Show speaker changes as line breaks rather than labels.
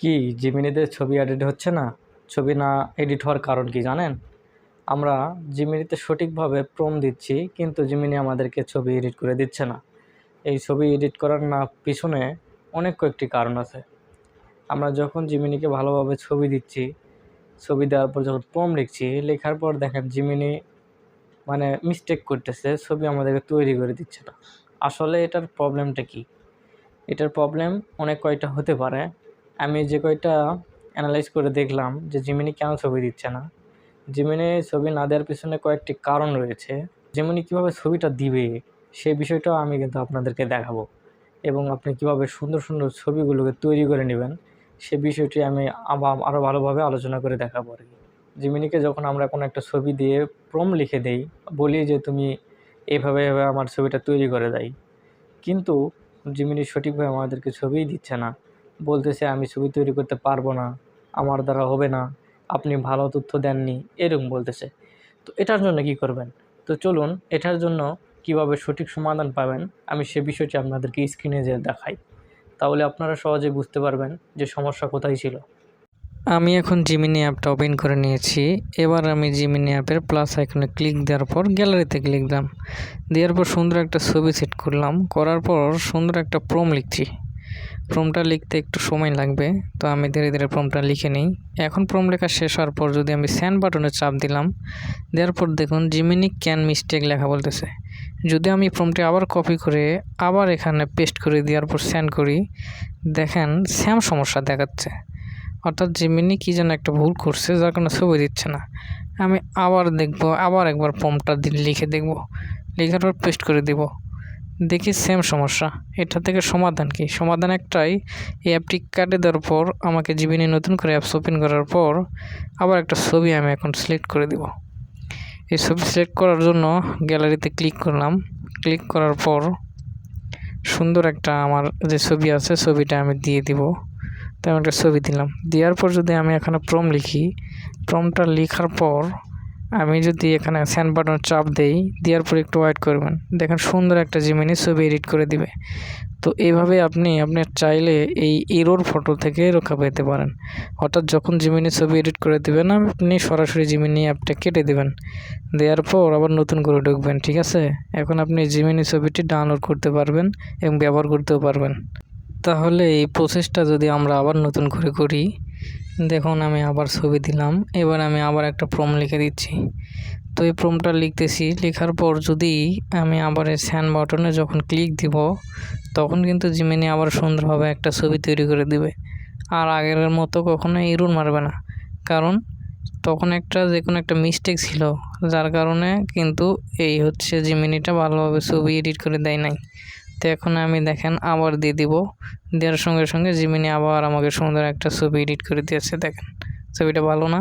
কি জিমিনিতে ছবি এডিট হচ্ছে না? ছবি না এডিট হওয়ার কারণ কি জানেন? আমরা জিমিনিতে সঠিকভাবে প্রম দিচ্ছি, কিন্তু জিমিনি আমাদেরকে ছবি এডিট করে দিচ্ছে না। এই ছবি এডিট করার না পিছনে অনেক কয়েকটি কারণ আছে। আমরা যখন জিমিনিকে ভালোভাবে ছবি দিচ্ছি, ছবি দেওয়ার পর যখন প্রম লিখছি, লেখার পর দেখেন জিমিনি মানে মিস্টেক করতেছে, ছবি আমাদেরকে তৈরি করে দিচ্ছে না। আসলে এটার প্রবলেমটা কি? এটার প্রবলেম অনেক কয়টা হতে পারে। আমি যে কয়টা অ্যানালাইজ করে দেখলাম যে জিমিনি কেন ছবি দিচ্ছে না? জিমিনি ছবি না দেওয়ার পিছনে কয়েকটি কারণ রয়েছে। জিমিনি কীভাবে ছবিটা দিবে সেই বিষয়টাও আমি কিন্তু আপনাদেরকে দেখাবো। এবং আপনি কীভাবে সুন্দর সুন্দর ছবিগুলোকে তৈরি করে নেবেন, সে বিষয়টি আমি আরও ভালোভাবে আলোচনা করে দেখাবো আর কি। জিমিনিকে যখন আমরা কোনো একটা ছবি দিয়ে প্রম লিখে দেই, বলি যে তুমি এভাবে এভাবে আমার ছবিটা তৈরি করে দেয় কিন্তু জিমিনি সঠিকভাবে আমাদেরকে ছবিই দিচ্ছে না। বলতেছে, আমি ছবি তৈরি করতে পারব না, আমার দ্বারা হবে না, আপনি ভালো তথ্য দেননি, এরকম বলতেছে। তো এটার জন্য কি করবেন? তো চলুন, এটার জন্য কীভাবে সঠিক সমাধান পাবেন, আমি সে বিষয়টি আপনাদেরকে স্ক্রিনে যে দেখাই। তাহলে আপনারা সহজে বুঝতে পারবেন যে সমস্যা কোথায় ছিল।
আমি এখন জিমিনি অ্যাপটা ওপেন করে নিয়েছি। এবার আমি জিমিনি অ্যাপের প্লাস আইকনে ক্লিক দেওয়ার পর গ্যালারিতে ক্লিক দিলাম। দেওয়ার পর সুন্দর একটা ছবি সেট করলাম। করার পর সুন্দর একটা প্রম লিখছি। প্রমটা লিখতে একটু সময় লাগবে, তো আমি ধীরে ধীরে প্রমটা লিখে নিই। এখন প্রম লেখা শেষ হওয়ার পর যদি আমি স্যান্ড বাটনে চাপ দিলাম, দেওয়ার পর দেখুন জিমিনি ক্যান মিস্টেক লেখা বলতেছে। যদি আমি প্রমটি আবার কপি করে আবার এখানে পেস্ট করে দেওয়ার পর স্যান্ড করি, দেখেন স্যাম সমস্যা দেখাচ্ছে। অর্থাৎ জিমিনি কী যেন একটা ভুল করছে, যার কারণে ছবি দিচ্ছে না। আমি আবার দেখব, আবার একবার প্রমটা লিখে দেখব। লেখার পর পেস্ট করে দেব। দেখি সেম সমস্যা। এটা থেকে সমাধান কি? সমাধান একটাই, এই অ্যাপটি কাটে দেওয়ার পর, আমাকে জিবিনি নতুন করে অ্যাপস ওপেন করার পর, আবার একটা ছবি আমি এখন সিলেক্ট করে দেব। এই ছবি সিলেক্ট করার জন্য গ্যালারিতে ক্লিক করলাম। ক্লিক করার পর, সুন্দর একটা আমার যে ছবি আছে, ছবিটা আমি দিয়ে দিব। তো আমি একটা ছবি দিলাম। দেওয়ার পর যদি আমি এখানে প্রম লিখি প্রমটা লেখার পর আমি যদি এখানে স্যান্ড বাটন চাপ দেই, দেওয়ার পর একটু ওয়েট করবেন। দেখেন সুন্দর একটা জিমিনি ছবি এডিট করে দিবে। তো এইভাবে আপনি আপনার চাইলে এই এরোর ফটো থেকে রক্ষা পেতে পারেন। অর্থাৎ যখন জিমিনি ছবি এডিট করে দেবেন, আপনি সরাসরি জিমিনি অ্যাপটা কেটে দেবেন। দেওয়ার পর আবার নতুন করে ঢুকবেন, ঠিক আছে? এখন আপনি জিমিনি ছবিটি ডাউনলোড করতে পারবেন এবং ব্যবহার করতেও পারবেন। তাহলে এই প্রসেসটা যদি আমরা আবার নতুন করে করি দেখুন, আমি আবার ছবি দিলাম। এবার আমি আবার একটা প্রম লিখে দিচ্ছি। তো এই প্রমটা লিখতেছি। লেখার পর যদি আমি আবার এই স্যান বাটনে যখন ক্লিক দিব, তখন কিন্তু জিমিনি আবার সুন্দরভাবে একটা ছবি তৈরি করে দিবে। আর আগের মতো কখনো এরুন মারবে না। কারণ তখন একটা যে কোনো একটা মিস্টেক ছিল, যার কারণে কিন্তু এই হচ্ছে জিমিনিটা ভালোভাবে ছবি এডিট করে দেয় নাই। তো এখন আমি দেখেন আবার দিয়ে দিব। দেওয়ার সঙ্গে সঙ্গে জিমিনি আবার আমাকে সুন্দর একটা ছবি এডিট করে দিয়েছে, দেখেন। ছবিটা ভালো না?